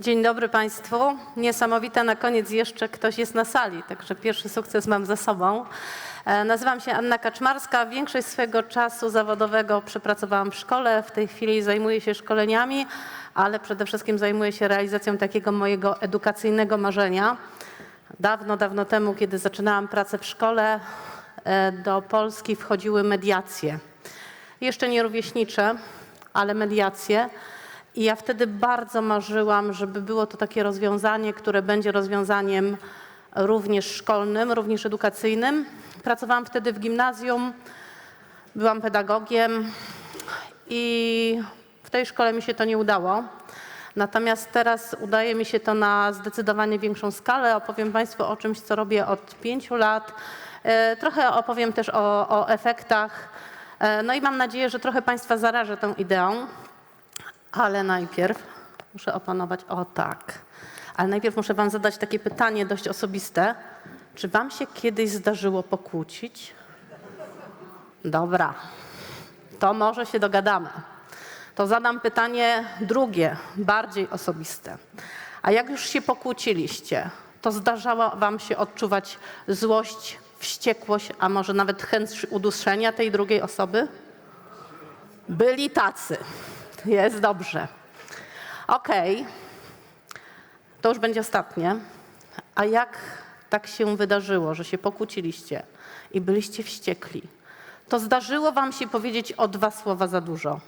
Dzień dobry Państwu. Niesamowite na koniec jeszcze ktoś jest na sali, także pierwszy sukces mam za sobą. E, Nazywam się Anna Kaczmarska. Większość swojego czasu zawodowego przepracowałam w szkole. W tej chwili zajmuję się szkoleniami, ale przede wszystkim zajmuję się realizacją takiego mojego edukacyjnego marzenia. Dawno, dawno temu, kiedy zaczynałam pracę w szkole, e, do Polski wchodziły mediacje. Jeszcze nie rówieśnicze, ale mediacje. I ja wtedy bardzo marzyłam, żeby było to takie rozwiązanie, które będzie rozwiązaniem również szkolnym, również edukacyjnym. Pracowałam wtedy w gimnazjum, byłam pedagogiem i w tej szkole mi się to nie udało. Natomiast teraz udaje mi się to na zdecydowanie większą skalę. Opowiem Państwu o czymś, co robię od pięciu lat. E, Trochę opowiem też o, o efektach. E, No i mam nadzieję, że trochę Państwa zarażę tą ideą. Ale najpierw muszę opanować. O tak. Ale najpierw muszę Wam zadać takie pytanie dość osobiste. Czy Wam się kiedyś zdarzyło pokłócić? Dobra. To może się dogadamy. To zadam pytanie drugie, bardziej osobiste. A jak już się pokłóciliście, to zdarzało Wam się odczuwać złość, wściekłość, a może nawet chęć uduszenia tej drugiej osoby? Byli tacy. Jest dobrze. Okej. To już będzie ostatnie. A jak tak się wydarzyło, że się pokłóciliście i byliście wściekli, to zdarzyło wam się powiedzieć o dwa słowa za dużo?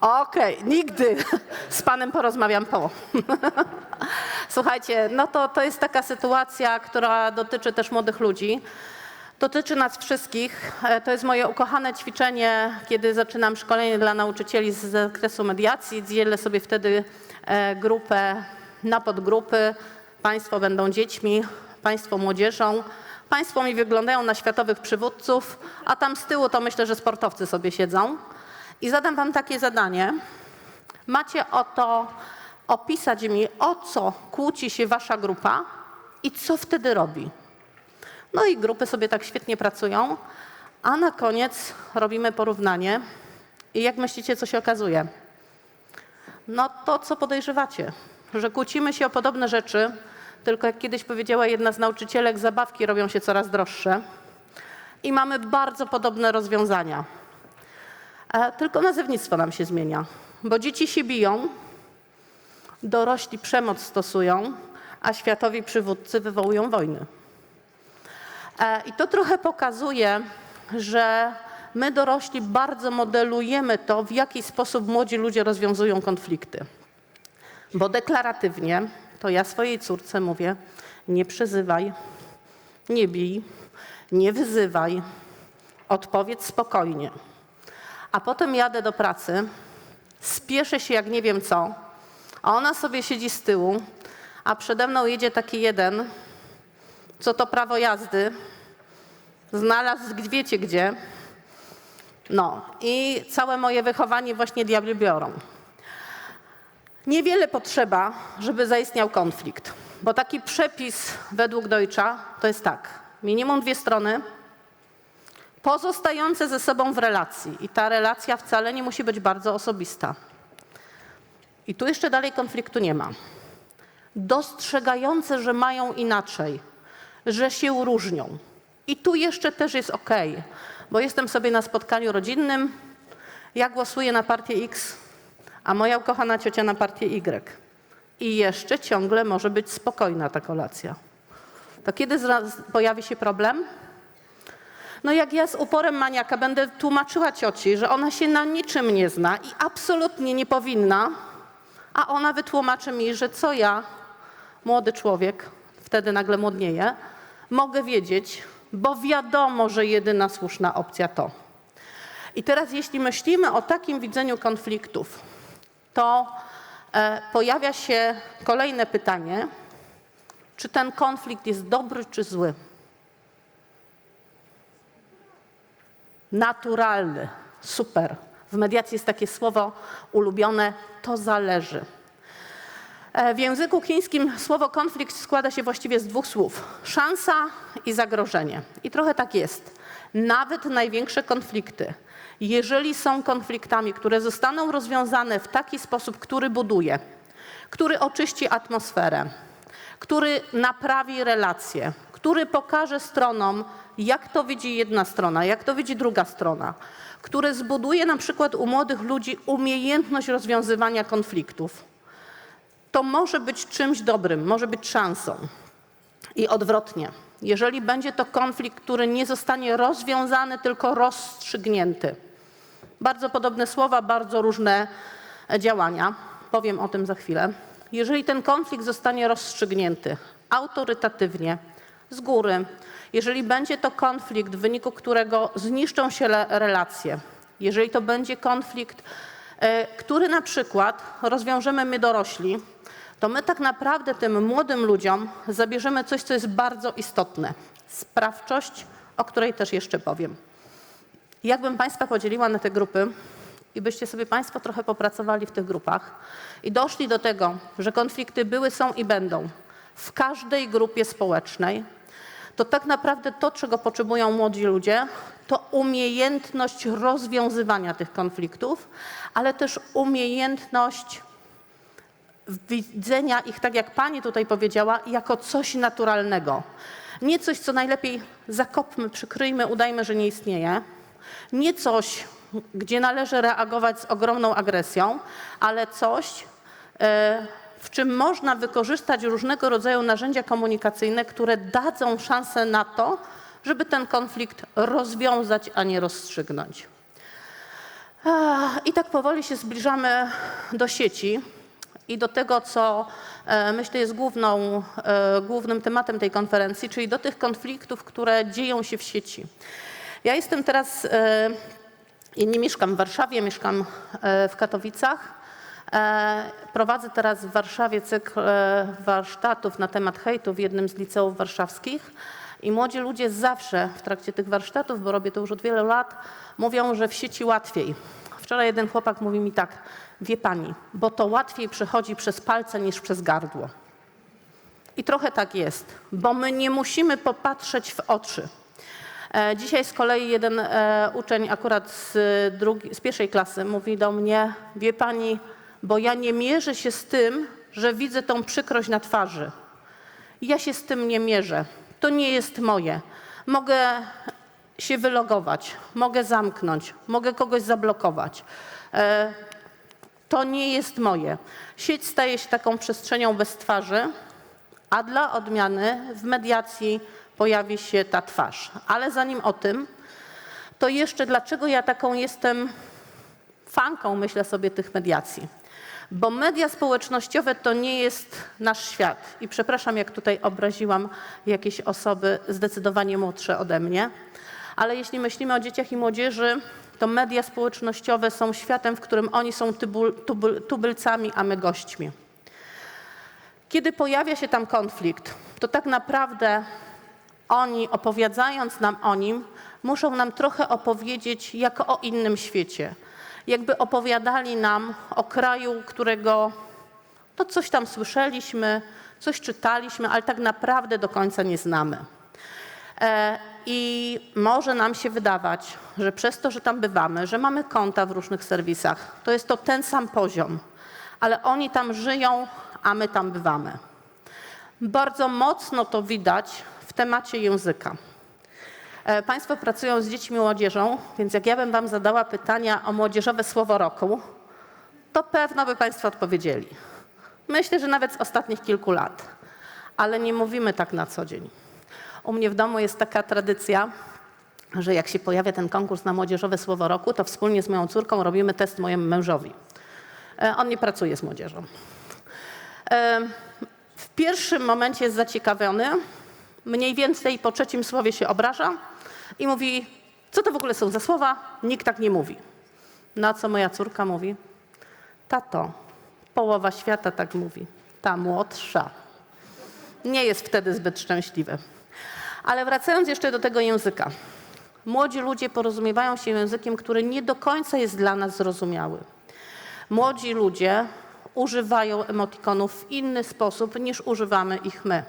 Okej, nigdy. Z panem porozmawiam po. Słuchajcie, no to, to jest taka sytuacja, która dotyczy też młodych ludzi. Dotyczy nas wszystkich. E, To jest moje ukochane ćwiczenie, kiedy zaczynam szkolenie dla nauczycieli z zakresu mediacji. Dzielę sobie wtedy e, grupę na podgrupy. Państwo będą dziećmi, państwo młodzieżą. Państwo mi wyglądają na światowych przywódców, a tam z tyłu to myślę, że sportowcy sobie siedzą. I zadam wam takie zadanie. Macie oto opisać mi, o co kłóci się wasza grupa i co wtedy robi. No i grupy sobie tak świetnie pracują, a na koniec robimy porównanie. I jak myślicie, co się okazuje? No to, co podejrzewacie, że kłócimy się o podobne rzeczy, tylko jak kiedyś powiedziała jedna z nauczycielek, zabawki robią się coraz droższe i mamy bardzo podobne rozwiązania. E, Tylko nazewnictwo nam się zmienia, bo dzieci się biją, dorośli przemoc stosują, a światowi przywódcy wywołują wojny. E, I to trochę pokazuje, że my dorośli bardzo modelujemy to, w jaki sposób młodzi ludzie rozwiązują konflikty. Bo deklaratywnie to ja swojej córce mówię: nie przyzywaj, nie bij, nie wyzywaj, odpowiedz spokojnie. A potem jadę do pracy, spieszę się jak nie wiem co, a ona sobie siedzi z tyłu, a przede mną jedzie taki jeden, co to prawo jazdy, znalazł wiecie gdzie. No i całe moje wychowanie właśnie diabli biorą. Niewiele potrzeba, żeby zaistniał konflikt, bo taki przepis według Deutscha to jest tak, minimum dwie strony, pozostające ze sobą w relacji i ta relacja wcale nie musi być bardzo osobista. I tu jeszcze dalej konfliktu nie ma. Dostrzegające, że mają inaczej, że się różnią. I tu jeszcze też jest ok, bo jestem sobie na spotkaniu rodzinnym, ja głosuję na partię X, a moja ukochana ciocia na partię Y. I jeszcze ciągle może być spokojna ta kolacja. To kiedy pojawi się problem? No jak ja z uporem maniaka będę tłumaczyła cioci, że ona się na niczym nie zna i absolutnie nie powinna, a ona wytłumaczy mi, że co ja, młody człowiek, wtedy nagle młodnieje, mogę wiedzieć, bo wiadomo, że jedyna słuszna opcja to. I teraz jeśli myślimy o takim widzeniu konfliktów, to e, pojawia się kolejne pytanie, czy ten konflikt jest dobry czy zły? Naturalny, super. W mediacji jest takie słowo ulubione, to zależy. E, W języku chińskim słowo konflikt składa się właściwie z dwóch słów: szansa i zagrożenie. I trochę tak jest. Nawet największe konflikty, jeżeli są konfliktami, które zostaną rozwiązane w taki sposób, który buduje, który oczyści atmosferę, który naprawi relacje, który pokaże stronom, jak to widzi jedna strona, jak to widzi druga strona, który zbuduje na przykład u młodych ludzi umiejętność rozwiązywania konfliktów. To może być czymś dobrym, może być szansą. I odwrotnie, jeżeli będzie to konflikt, który nie zostanie rozwiązany, tylko rozstrzygnięty. Bardzo podobne słowa, bardzo różne e, działania. Powiem o tym za chwilę. Jeżeli ten konflikt zostanie rozstrzygnięty autorytatywnie, z góry, jeżeli będzie to konflikt, w wyniku którego zniszczą się relacje, jeżeli to będzie konflikt, który na przykład rozwiążemy my dorośli, to my tak naprawdę tym młodym ludziom zabierzemy coś, co jest bardzo istotne sprawczość, o której też jeszcze powiem. Jakbym Państwa podzieliła na te grupy i byście sobie Państwo trochę popracowali w tych grupach i doszli do tego, że konflikty były, są i będą w każdej grupie społecznej, to tak naprawdę to, czego potrzebują młodzi ludzie, to umiejętność rozwiązywania tych konfliktów, ale też umiejętność widzenia ich, tak jak pani tutaj powiedziała, jako coś naturalnego. Nie coś, co najlepiej zakopmy, przykryjmy, udajmy, że nie istnieje. Nie coś, gdzie należy reagować z ogromną agresją, ale coś, e, w czym można wykorzystać różnego rodzaju narzędzia komunikacyjne, które dadzą szansę na to, żeby ten konflikt rozwiązać, a nie rozstrzygnąć. I tak powoli się zbliżamy do sieci i do tego, co e, myślę jest główną, e, głównym tematem tej konferencji, czyli do tych konfliktów, które dzieją się w sieci. Ja jestem teraz, e, nie mieszkam w Warszawie, mieszkam w Katowicach. E, Prowadzę teraz w Warszawie cykl e, warsztatów na temat hejtu w jednym z liceów warszawskich. I młodzi ludzie zawsze w trakcie tych warsztatów, bo robię to już od wielu lat, mówią, że w sieci łatwiej. Wczoraj jeden chłopak mówi mi tak, wie pani, bo to łatwiej przechodzi przez palce niż przez gardło. I trochę tak jest, bo my nie musimy popatrzeć w oczy. E, Dzisiaj z kolei jeden uczeń akurat z, drugi, z pierwszej klasy mówi do mnie, wie pani, bo ja nie mierzę się z tym, że widzę tą przykrość na twarzy. Ja się z tym nie mierzę. To nie jest moje. Mogę się wylogować, mogę zamknąć, mogę kogoś zablokować. E, To nie jest moje. Sieć staje się taką przestrzenią bez twarzy, a dla odmiany w mediacji pojawi się ta twarz. Ale zanim o tym, to jeszcze dlaczego ja taką jestem fanką, myślę sobie, tych mediacji. Bo media społecznościowe to nie jest nasz świat. I przepraszam, jak tutaj obraziłam jakieś osoby zdecydowanie młodsze ode mnie. Ale jeśli myślimy o dzieciach i młodzieży, to media społecznościowe są światem, w którym oni są tubul, tubylcami, a my gośćmi. Kiedy pojawia się tam konflikt, to tak naprawdę oni, opowiadając nam o nim, muszą nam trochę opowiedzieć jako o innym świecie. Jakby opowiadali nam o kraju, którego to coś tam słyszeliśmy, coś czytaliśmy, ale tak naprawdę do końca nie znamy. E, I może nam się wydawać, że przez to, że tam bywamy, że mamy konta w różnych serwisach, to jest to ten sam poziom, ale oni tam żyją, a my tam bywamy. Bardzo mocno to widać w temacie języka. E, Państwo pracują z dziećmi i młodzieżą, więc jak ja bym Wam zadała pytania o młodzieżowe słowo roku, to pewno by Państwo odpowiedzieli. Myślę, że nawet z ostatnich kilku lat, ale nie mówimy tak na co dzień. U mnie w domu jest taka tradycja, że jak się pojawia ten konkurs na młodzieżowe słowo roku, to wspólnie z moją córką robimy test mojemu mężowi. E, On nie pracuje z młodzieżą. E, W pierwszym momencie jest zaciekawiony, mniej więcej po trzecim słowie się obraża i mówi, co to w ogóle są za słowa? Nikt tak nie mówi. Na co moja córka mówi? Tato, połowa świata tak mówi, ta młodsza. Nie jest wtedy zbyt szczęśliwy. Ale wracając jeszcze do tego języka. Młodzi ludzie porozumiewają się językiem, który nie do końca jest dla nas zrozumiały. Młodzi ludzie używają emotikonów w inny sposób niż używamy ich my.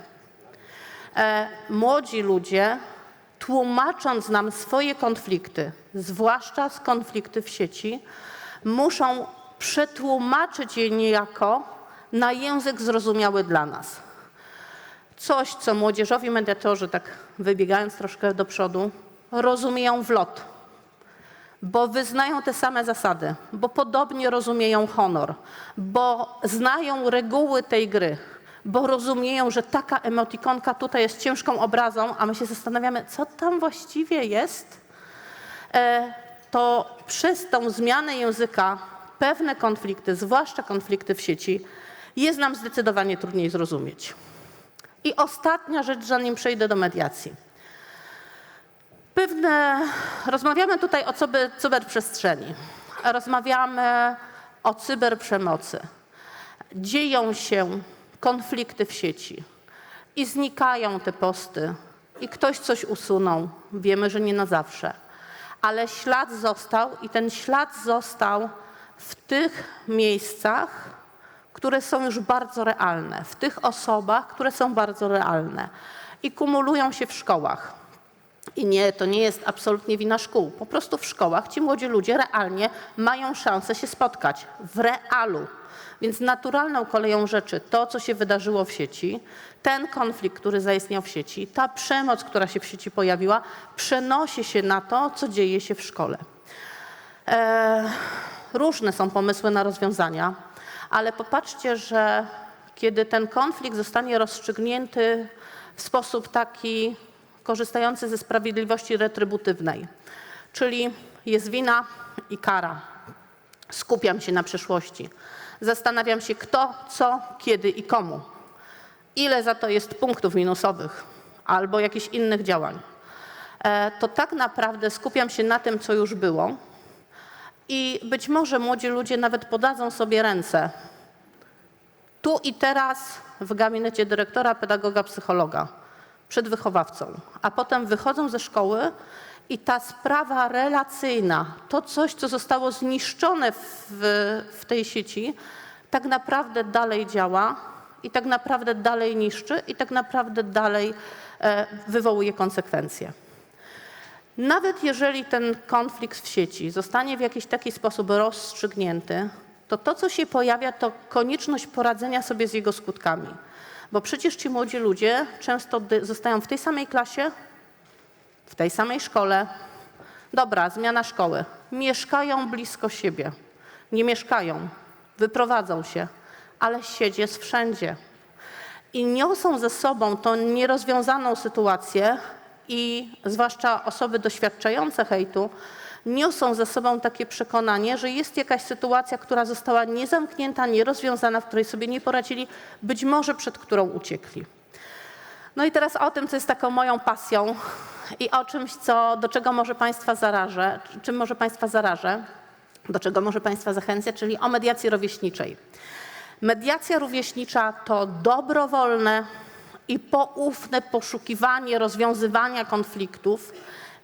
E, młodzi ludzie, tłumacząc nam swoje konflikty, zwłaszcza z konflikty w sieci, muszą przetłumaczyć je niejako na język zrozumiały dla nas. Coś, co młodzieżowi mediatorzy, tak wybiegając troszkę do przodu, rozumieją w lot, bo wyznają te same zasady, bo podobnie rozumieją honor, bo znają reguły tej gry, bo rozumieją, że taka emotikonka tutaj jest ciężką obrazą, a my się zastanawiamy, co tam właściwie jest, e, to przez tą zmianę języka pewne konflikty, zwłaszcza konflikty w sieci, jest nam zdecydowanie trudniej zrozumieć. I ostatnia rzecz, zanim przejdę do mediacji. Pewne, rozmawiamy tutaj o cyber, cyberprzestrzeni, rozmawiamy o cyberprzemocy. Dzieją się konflikty w sieci i znikają te posty, i ktoś coś usunął. Wiemy, że nie na zawsze, ale ślad został i ten ślad został w tych miejscach, które są już bardzo realne, w tych osobach, które są bardzo realne i kumulują się w szkołach. I nie, to nie jest absolutnie wina szkół. Po prostu w szkołach ci młodzi ludzie realnie mają szansę się spotkać w realu. Więc naturalną koleją rzeczy to, co się wydarzyło w sieci, ten konflikt, który zaistniał w sieci, ta przemoc, która się w sieci pojawiła, przenosi się na to, co dzieje się w szkole. E, różne są pomysły na rozwiązania, ale popatrzcie, że kiedy ten konflikt zostanie rozstrzygnięty w sposób taki korzystający ze sprawiedliwości retrybutywnej, czyli jest wina i kara. Skupiam się na przyszłości. Zastanawiam się kto, co, kiedy i komu. Ile za to jest punktów minusowych albo jakichś innych działań. E, to tak naprawdę skupiam się na tym, co już było. I być może młodzi ludzie nawet podadzą sobie ręce tu i teraz w gabinecie dyrektora, pedagoga, psychologa przed wychowawcą, a potem wychodzą ze szkoły i ta sprawa relacyjna, to coś, co zostało zniszczone w, w tej sieci, tak naprawdę dalej działa i tak naprawdę dalej niszczy i tak naprawdę dalej e, wywołuje konsekwencje. Nawet jeżeli ten konflikt w sieci zostanie w jakiś taki sposób rozstrzygnięty, to to, co się pojawia, to konieczność poradzenia sobie z jego skutkami. Bo przecież ci młodzi ludzie często zostają w tej samej klasie, w tej samej szkole. Dobra, zmiana szkoły. Mieszkają blisko siebie. Nie mieszkają, wyprowadzą się, ale sieć jest wszędzie. I niosą ze sobą tą nierozwiązaną sytuację i zwłaszcza osoby doświadczające hejtu, niosą ze sobą takie przekonanie, że jest jakaś sytuacja, która została niezamknięta, nierozwiązana, w której sobie nie poradzili, być może przed którą uciekli. No i teraz o tym, co jest taką moją pasją i o czymś, co, do czego może Państwa zarażę, czym może Państwa zarażę, do czego może Państwa zachęcę, czyli o mediacji rówieśniczej. Mediacja rówieśnicza to dobrowolne i poufne poszukiwanie rozwiązywania konfliktów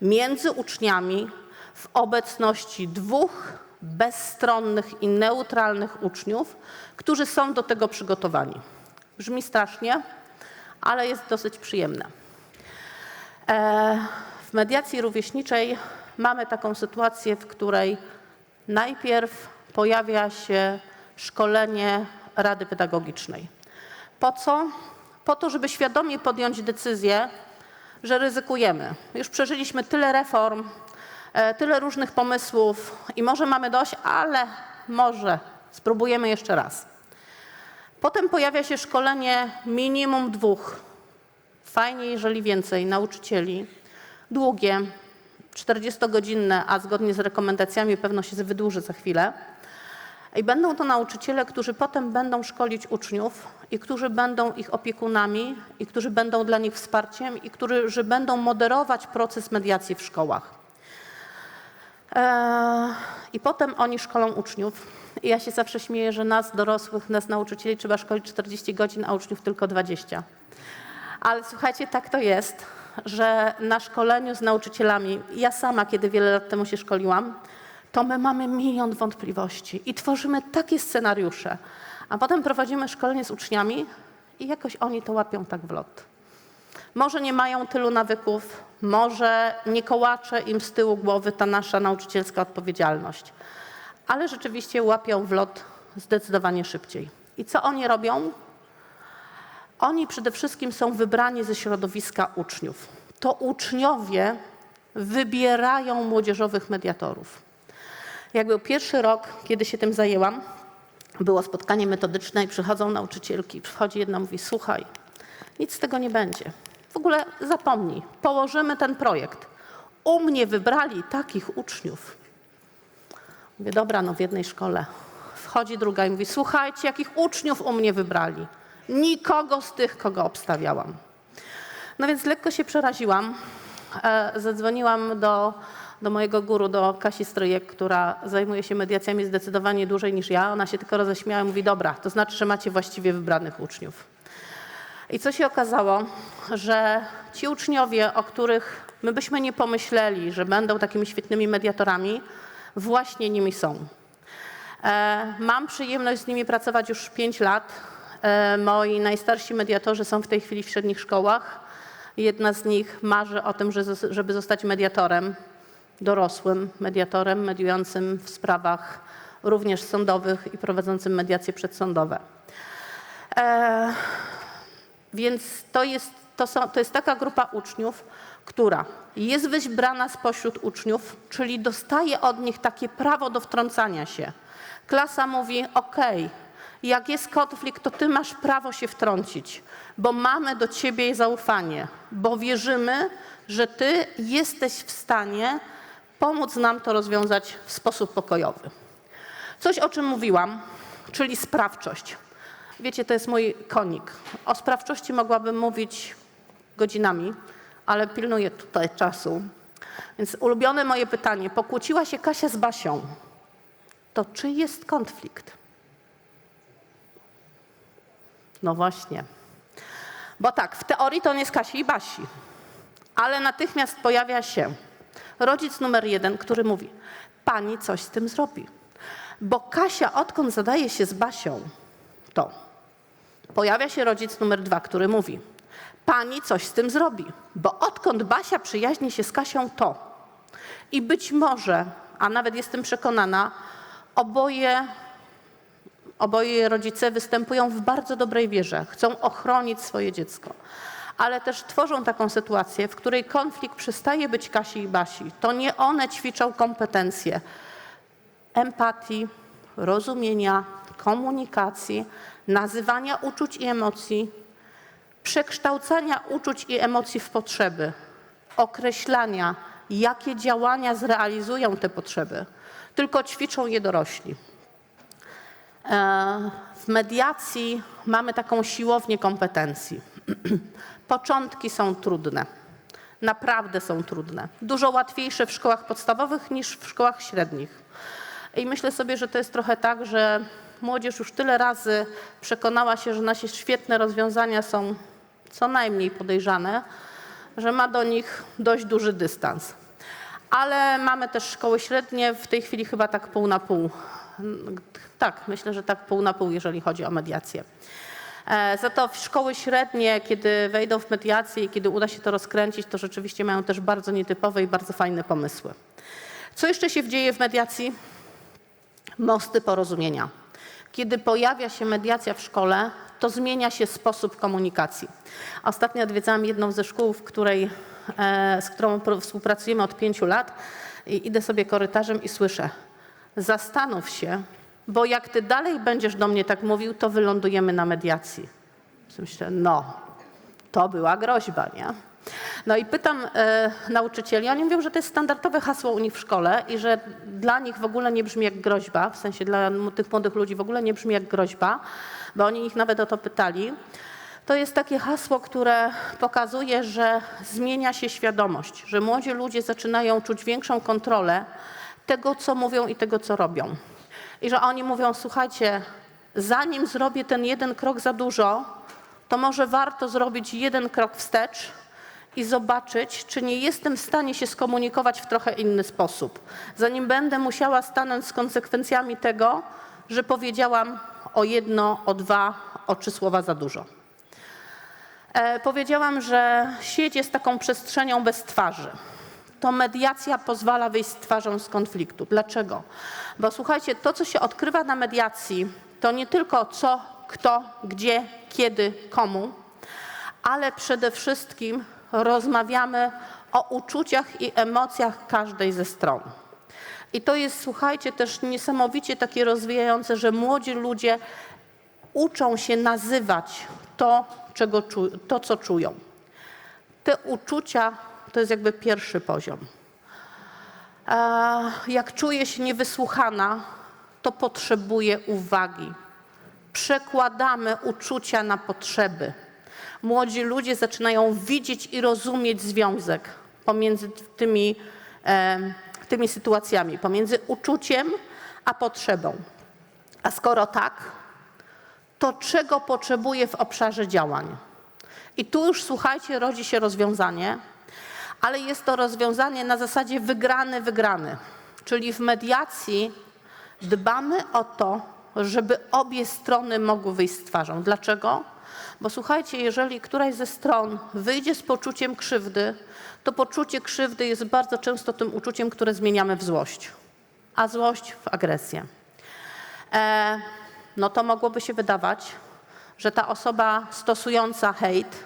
między uczniami w obecności dwóch bezstronnych i neutralnych uczniów, którzy są do tego przygotowani. Brzmi strasznie, ale jest dosyć przyjemne. E, w mediacji rówieśniczej mamy taką sytuację, w której najpierw pojawia się szkolenie Rady Pedagogicznej. Po co? Po to, żeby świadomie podjąć decyzję, że ryzykujemy. Już przeżyliśmy tyle reform, tyle różnych pomysłów i może mamy dość, ale może spróbujemy jeszcze raz. Potem pojawia się szkolenie minimum dwóch, fajnie jeżeli więcej, nauczycieli, długie, 40-godzinne, a zgodnie z rekomendacjami pewno się wydłuży za chwilę. I będą to nauczyciele, którzy potem będą szkolić uczniów i którzy będą ich opiekunami i którzy będą dla nich wsparciem i którzy będą moderować proces mediacji w szkołach. Eee, I potem oni szkolą uczniów. I ja się zawsze śmieję, że nas dorosłych, nas nauczycieli trzeba szkolić 40 godzin, a uczniów tylko 20. Ale słuchajcie, tak to jest, że na szkoleniu z nauczycielami, ja sama, kiedy wiele lat temu się szkoliłam, to my mamy milion wątpliwości i tworzymy takie scenariusze, a potem prowadzimy szkolenie z uczniami i jakoś oni to łapią tak w lot. Może nie mają tylu nawyków, może nie kołacze im z tyłu głowy ta nasza nauczycielska odpowiedzialność, ale rzeczywiście łapią w lot zdecydowanie szybciej. I co oni robią? Oni przede wszystkim są wybrani ze środowiska uczniów. To uczniowie wybierają młodzieżowych mediatorów. Jak był pierwszy rok, kiedy się tym zajęłam, było spotkanie metodyczne i przychodzą nauczycielki. Przychodzi jedna, mówi: Słuchaj, nic z tego nie będzie. W ogóle zapomnij, położymy ten projekt. U mnie wybrali takich uczniów. Mówię: Dobra, no w jednej szkole. Wchodzi druga i mówi: Słuchajcie, jakich uczniów u mnie wybrali. Nikogo z tych, kogo obstawiałam. No więc lekko się przeraziłam. E, Zadzwoniłam do, do mojego guru, do Kasi Stryjek, która zajmuje się mediacjami zdecydowanie dłużej niż ja. Ona się tylko roześmiała i mówi, dobra, to znaczy, że macie właściwie wybranych uczniów. I co się okazało, że ci uczniowie, o których my byśmy nie pomyśleli, że będą takimi świetnymi mediatorami, właśnie nimi są. E, Mam przyjemność z nimi pracować już 5 lat. E, Moi najstarsi mediatorzy są w tej chwili w średnich szkołach. Jedna z nich marzy o tym, żeby zostać mediatorem, dorosłym mediatorem, mediującym w sprawach również sądowych i prowadzącym mediacje przedsądowe. Więc to jest, to, są, to jest taka grupa uczniów, która jest wybrana spośród uczniów, czyli dostaje od nich takie prawo do wtrącania się. Klasa mówi: OK, jak jest konflikt, to ty masz prawo się wtrącić, bo mamy do ciebie zaufanie, bo wierzymy, że ty jesteś w stanie pomóc nam to rozwiązać w sposób pokojowy. Coś, o czym mówiłam, czyli sprawczość. Wiecie, to jest mój konik. O sprawczości mogłabym mówić godzinami, ale pilnuję tutaj czasu. Więc ulubione moje pytanie. Pokłóciła się Kasia z Basią. To czy jest konflikt? No właśnie. Bo tak, w teorii to on jest Kasi i Basi, ale natychmiast pojawia się rodzic numer jeden, który mówi: Pani coś z tym zrobi. Bo Kasia, odkąd zadaje się z Basią, to pojawia się rodzic numer dwa, który mówi: Pani coś z tym zrobi, bo odkąd Basia przyjaźni się z Kasią, to. I być może, a nawet jestem przekonana, oboje Oboje rodzice występują w bardzo dobrej wierze, chcą ochronić swoje dziecko, ale też tworzą taką sytuację, w której konflikt przestaje być Kasi i Basi. To nie one ćwiczą kompetencje empatii, rozumienia, komunikacji, nazywania uczuć i emocji, przekształcania uczuć i emocji w potrzeby, określania, jakie działania zrealizują te potrzeby, tylko ćwiczą je dorośli. E, W mediacji mamy taką siłownię kompetencji. Początki są trudne. Naprawdę są trudne. Dużo łatwiejsze w szkołach podstawowych niż w szkołach średnich. I myślę sobie, że to jest trochę tak, że młodzież już tyle razy przekonała się, że nasze świetne rozwiązania są co najmniej podejrzane, że ma do nich dość duży dystans. Ale mamy też szkoły średnie, w tej chwili chyba tak pół na pół. Tak, myślę, że tak pół na pół, jeżeli chodzi o mediację. E, Za to szkoły średnie, kiedy wejdą w mediację i kiedy uda się to rozkręcić, to rzeczywiście mają też bardzo nietypowe i bardzo fajne pomysły. Co jeszcze się dzieje w mediacji? Mosty porozumienia. Kiedy pojawia się mediacja w szkole, to zmienia się sposób komunikacji. Ostatnio odwiedzałam jedną ze szkół, w której, e, z którą współpracujemy od pięciu lat i idę sobie korytarzem i słyszę, zastanów się, bo jak ty dalej będziesz do mnie tak mówił, to wylądujemy na mediacji. Myślę, no, to była groźba, nie? No i pytam e, nauczycieli, oni mówią, że to jest standardowe hasło u nich w szkole i że dla nich w ogóle nie brzmi jak groźba, w sensie dla tych młodych ludzi w ogóle nie brzmi jak groźba, bo oni ich nawet o to pytali. To jest takie hasło, które pokazuje, że zmienia się świadomość, że młodzi ludzie zaczynają czuć większą kontrolę tego, co mówią i tego, co robią. I że oni mówią, słuchajcie, zanim zrobię ten jeden krok za dużo, to może warto zrobić jeden krok wstecz i zobaczyć, czy nie jestem w stanie się skomunikować w trochę inny sposób. Zanim będę musiała stanąć z konsekwencjami tego, że powiedziałam o jedno, o dwa, o trzy słowa za dużo. E, powiedziałam, że sieć jest taką przestrzenią bez twarzy. To mediacja pozwala wyjść z twarzą z konfliktu. Dlaczego? Bo słuchajcie, to, co się odkrywa na mediacji, to nie tylko co kto, gdzie, kiedy, komu, ale przede wszystkim rozmawiamy o uczuciach i emocjach każdej ze stron. I to jest, słuchajcie, też niesamowicie takie rozwijające, że młodzi ludzie uczą się nazywać to, czego czu- to co czują. Te uczucia to jest jakby pierwszy poziom. Jak czuję się niewysłuchana, to potrzebuję uwagi. Przekładamy uczucia na potrzeby. Młodzi ludzie zaczynają widzieć i rozumieć związek pomiędzy tymi, tymi sytuacjami, pomiędzy uczuciem a potrzebą. A skoro tak, to czego potrzebuję w obszarze działań? I tu już słuchajcie, rodzi się rozwiązanie, ale jest to rozwiązanie na zasadzie wygrany, wygrany. Czyli w mediacji dbamy o to, żeby obie strony mogły wyjść z twarzą. Dlaczego? Bo słuchajcie, jeżeli któraś ze stron wyjdzie z poczuciem krzywdy, to poczucie krzywdy jest bardzo często tym uczuciem, które zmieniamy w złość, a złość w agresję. E, no to mogłoby się wydawać, że ta osoba stosująca hejt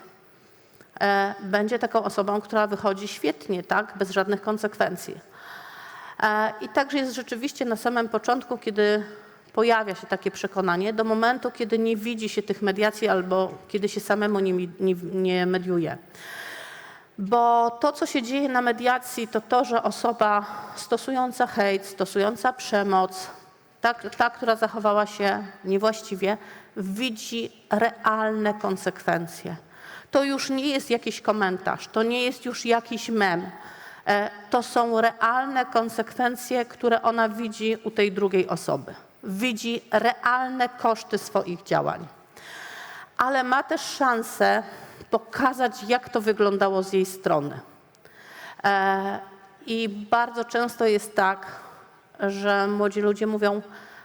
e, będzie taką osobą, która wychodzi świetnie, tak, bez żadnych konsekwencji. E, I także jest rzeczywiście na samym początku, kiedy pojawia się takie przekonanie, do momentu, kiedy nie widzi się tych mediacji albo kiedy się samemu nie, nie, nie mediuje. Bo to, co się dzieje na mediacji, to to, że osoba stosująca hejt, stosująca przemoc, ta, ta, która zachowała się niewłaściwie, widzi realne konsekwencje. To już nie jest jakiś komentarz, to nie jest już jakiś mem. E, To są realne konsekwencje, które ona widzi u tej drugiej osoby. Widzi realne koszty swoich działań ale ma też szansę pokazać, jak to wyglądało z jej strony. E, I bardzo często jest tak, że młodzi ludzie mówią,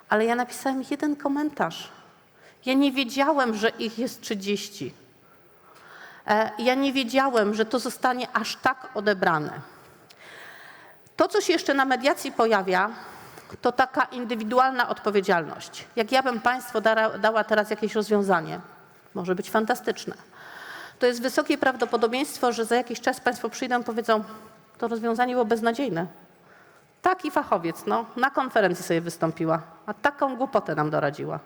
ale ja napisałem jeden komentarz. Ja nie wiedziałem, że ich jest 30. E, Ja nie wiedziałem, że to zostanie aż tak odebrane. To, co się jeszcze na mediacji pojawia, to taka indywidualna odpowiedzialność. Jak ja bym Państwu dara, dała teraz jakieś rozwiązanie, może być fantastyczne, to jest wysokie prawdopodobieństwo, że za jakiś czas Państwo przyjdą i powiedzą, to rozwiązanie było beznadziejne. Taki fachowiec, no, na konferencji sobie wystąpiła, a taką głupotę nam doradziła.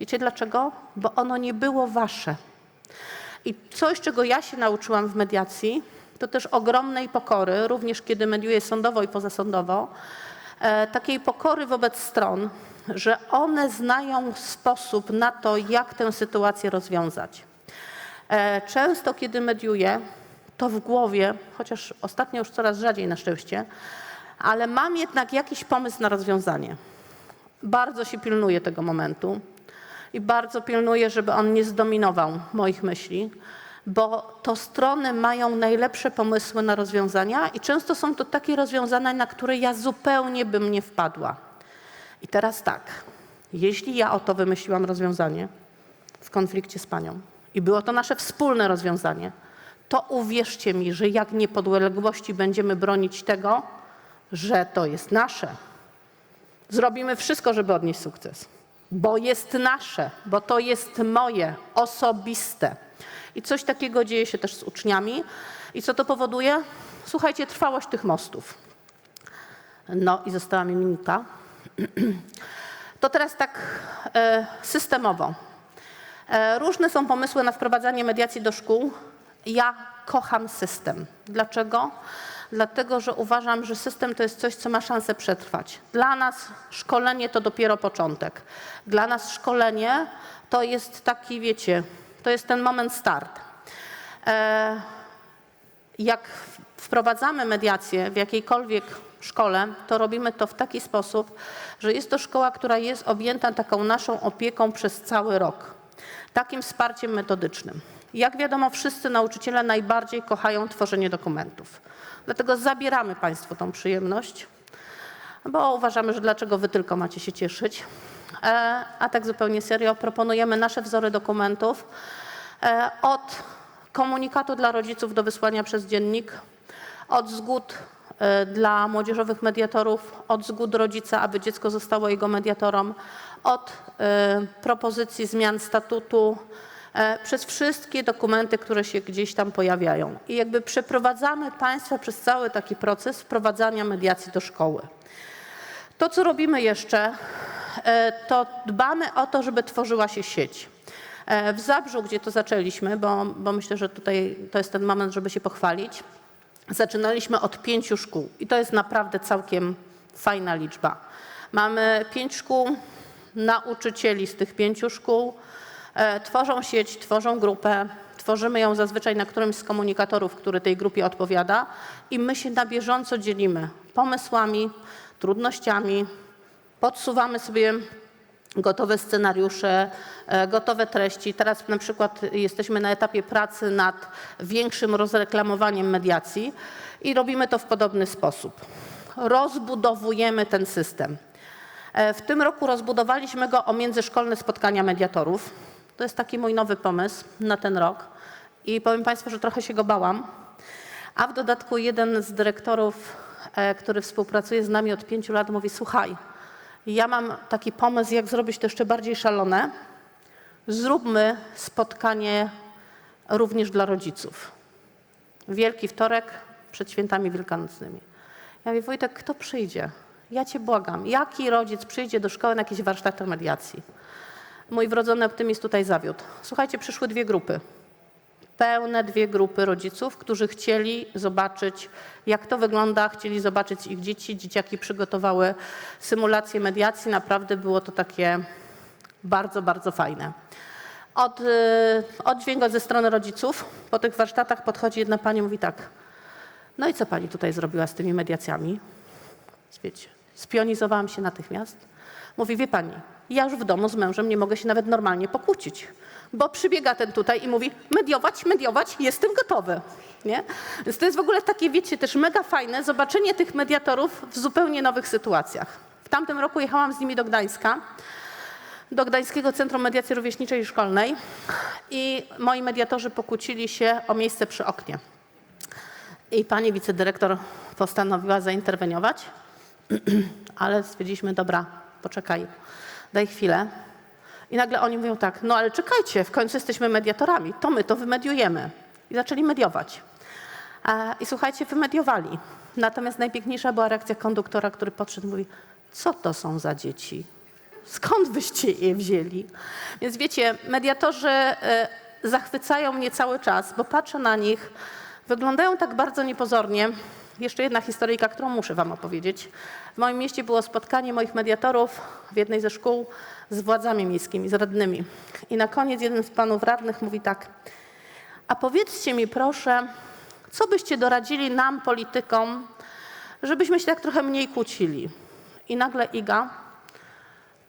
Wiecie dlaczego? Bo ono nie było wasze. I coś, czego ja się nauczyłam w mediacji, to też ogromnej pokory, również kiedy mediuję sądowo i pozasądowo, takiej pokory wobec stron, że one znają sposób na to, jak tę sytuację rozwiązać. E, Często, kiedy mediuję, to w głowie, chociaż ostatnio już coraz rzadziej na szczęście, ale mam jednak jakiś pomysł na rozwiązanie. Bardzo się pilnuję tego momentu i bardzo pilnuję, żeby on nie zdominował moich myśli, bo to strony mają najlepsze pomysły na rozwiązania i często są to takie rozwiązania, na które ja zupełnie bym nie wpadła. I teraz tak, jeśli ja oto wymyśliłam rozwiązanie w konflikcie z panią i było to nasze wspólne rozwiązanie, to uwierzcie mi, że jak niepodległości będziemy bronić tego, że to jest nasze, Zrobimy wszystko, żeby odnieść sukces, bo jest nasze, bo to jest moje, osobiste. I coś takiego dzieje się też z uczniami. I co to powoduje? Słuchajcie, trwałość tych mostów. No i została mi minuta. To teraz tak e, systemowo. E, różne są pomysły na wprowadzanie mediacji do szkół. Ja kocham system. Dlaczego? Dlatego, że uważam, że system to jest coś, co ma szansę przetrwać. Dla nas szkolenie to dopiero początek. Dla nas szkolenie to jest taki, wiecie, to jest ten moment start. E, jak wprowadzamy mediację w jakiejkolwiek szkole, to robimy to w taki sposób, że jest to szkoła, która jest objęta taką naszą opieką przez cały rok. Takim wsparciem metodycznym. Jak wiadomo, wszyscy nauczyciele najbardziej kochają tworzenie dokumentów. Dlatego zabieramy Państwu tą przyjemność, bo uważamy, że dlaczego Wy tylko macie się cieszyć. E, A tak zupełnie serio, proponujemy nasze wzory dokumentów e, od komunikatu dla rodziców do wysłania przez dziennik, od zgód e, dla młodzieżowych mediatorów, od zgód rodzica, aby dziecko zostało jego mediatorem, od propozycji zmian statutu, przez wszystkie dokumenty, które się gdzieś tam pojawiają. I jakby przeprowadzamy Państwa przez cały taki proces wprowadzania mediacji do szkoły. To, co robimy jeszcze, e, to dbamy o to, żeby tworzyła się sieć. E, W Zabrzu, gdzie to zaczęliśmy, bo, bo myślę, że tutaj to jest ten moment, żeby się pochwalić, zaczynaliśmy od pięciu szkół i to jest naprawdę całkiem fajna liczba. Mamy pięć szkół, nauczycieli z tych pięciu szkół, e, tworzą sieć, tworzą grupę, tworzymy ją zazwyczaj na którymś z komunikatorów, który tej grupie odpowiada i my się na bieżąco dzielimy pomysłami, trudnościami, podsuwamy sobie gotowe scenariusze, e, gotowe treści. Teraz na przykład jesteśmy na etapie pracy nad większym rozreklamowaniem mediacji i robimy to w podobny sposób. Rozbudowujemy ten system. E, W tym roku rozbudowaliśmy go o międzyszkolne spotkania mediatorów. To jest taki mój nowy pomysł na ten rok i powiem Państwu, że trochę się go bałam. A w dodatku jeden z dyrektorów, e, który współpracuje z nami od pięciu lat, mówi: Słuchaj, ja mam taki pomysł, jak zrobić to jeszcze bardziej szalone. Zróbmy spotkanie również dla rodziców. Wielki wtorek przed świętami wielkanocnymi. Ja mówię, Wojtek, kto przyjdzie? Ja cię błagam, jaki rodzic przyjdzie do szkoły na jakieś warsztaty mediacji? Mój wrodzony optymizm tutaj zawiódł. Słuchajcie, przyszły dwie grupy. Pełne dwie grupy rodziców, którzy chcieli zobaczyć, jak to wygląda, chcieli zobaczyć ich dzieci. Dzieciaki przygotowały symulację mediacji. Naprawdę było to takie bardzo, bardzo fajne. Od, y, oddźwięk ze strony rodziców. Po tych warsztatach podchodzi jedna pani i mówi tak. No i co pani tutaj zrobiła z tymi mediacjami? Wiecie, spionizowałam się natychmiast. Mówi, wie pani, ja już w domu z mężem nie mogę się nawet normalnie pokłócić, bo przybiega ten tutaj i mówi, mediować, mediować, jestem gotowy. Nie? Więc to jest w ogóle takie, wiecie, też mega fajne zobaczenie tych mediatorów w zupełnie nowych sytuacjach. W tamtym roku jechałam z nimi do Gdańska, do Gdańskiego Centrum Mediacji Rówieśniczej i Szkolnej i moi mediatorzy pokłócili się o miejsce przy oknie. I pani wicedyrektor postanowiła zainterweniować, ale stwierdziliśmy, dobra, poczekaj, daj chwilę. I nagle oni mówią tak, no ale czekajcie, w końcu jesteśmy mediatorami, to my to wymediujemy. I zaczęli mediować. I słuchajcie, wymediowali. Natomiast najpiękniejsza była reakcja konduktora, który podszedł i mówi, co to są za dzieci? Skąd wyście je wzięli? Więc wiecie, mediatorzy e, zachwycają mnie cały czas, bo patrzę na nich, wyglądają tak bardzo niepozornie. Jeszcze jedna historyjka, którą muszę wam opowiedzieć. W moim mieście było spotkanie moich mediatorów w jednej ze szkół z władzami miejskimi, z radnymi. I na koniec jeden z panów radnych mówi tak, a powiedzcie mi proszę, co byście doradzili nam, politykom, żebyśmy się tak trochę mniej kłócili. I nagle Iga,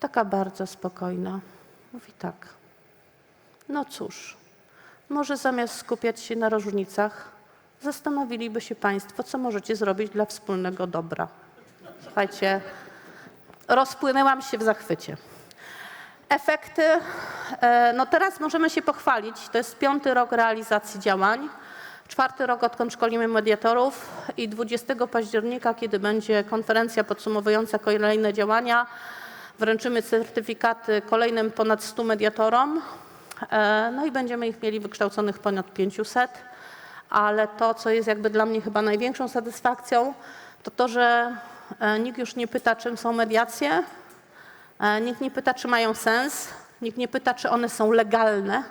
taka bardzo spokojna, mówi tak. No cóż, może zamiast skupiać się na różnicach, zastanowiliby się Państwo, co możecie zrobić dla wspólnego dobra. Słuchajcie, rozpłynęłam się w zachwycie. Efekty, e, no teraz możemy się pochwalić, to jest piąty rok realizacji działań, czwarty rok odkąd szkolimy mediatorów i 20 października, kiedy będzie konferencja podsumowująca kolejne działania, wręczymy certyfikaty kolejnym ponad 100 mediatorom, e, no i będziemy ich mieli wykształconych ponad 500, ale to, co jest jakby dla mnie chyba największą satysfakcją, to to, że e, nikt już nie pyta, czym są mediacje, E, Nikt nie pyta, czy mają sens, nikt nie pyta, czy one są legalne,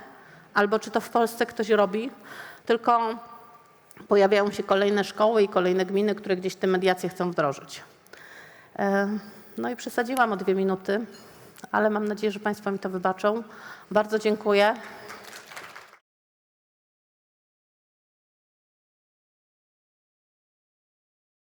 albo czy to w Polsce ktoś robi, tylko pojawiają się kolejne szkoły i kolejne gminy, które gdzieś te mediacje chcą wdrożyć. E, No i przesadziłam o dwie minuty, ale mam nadzieję, że Państwo mi to wybaczą. Bardzo dziękuję.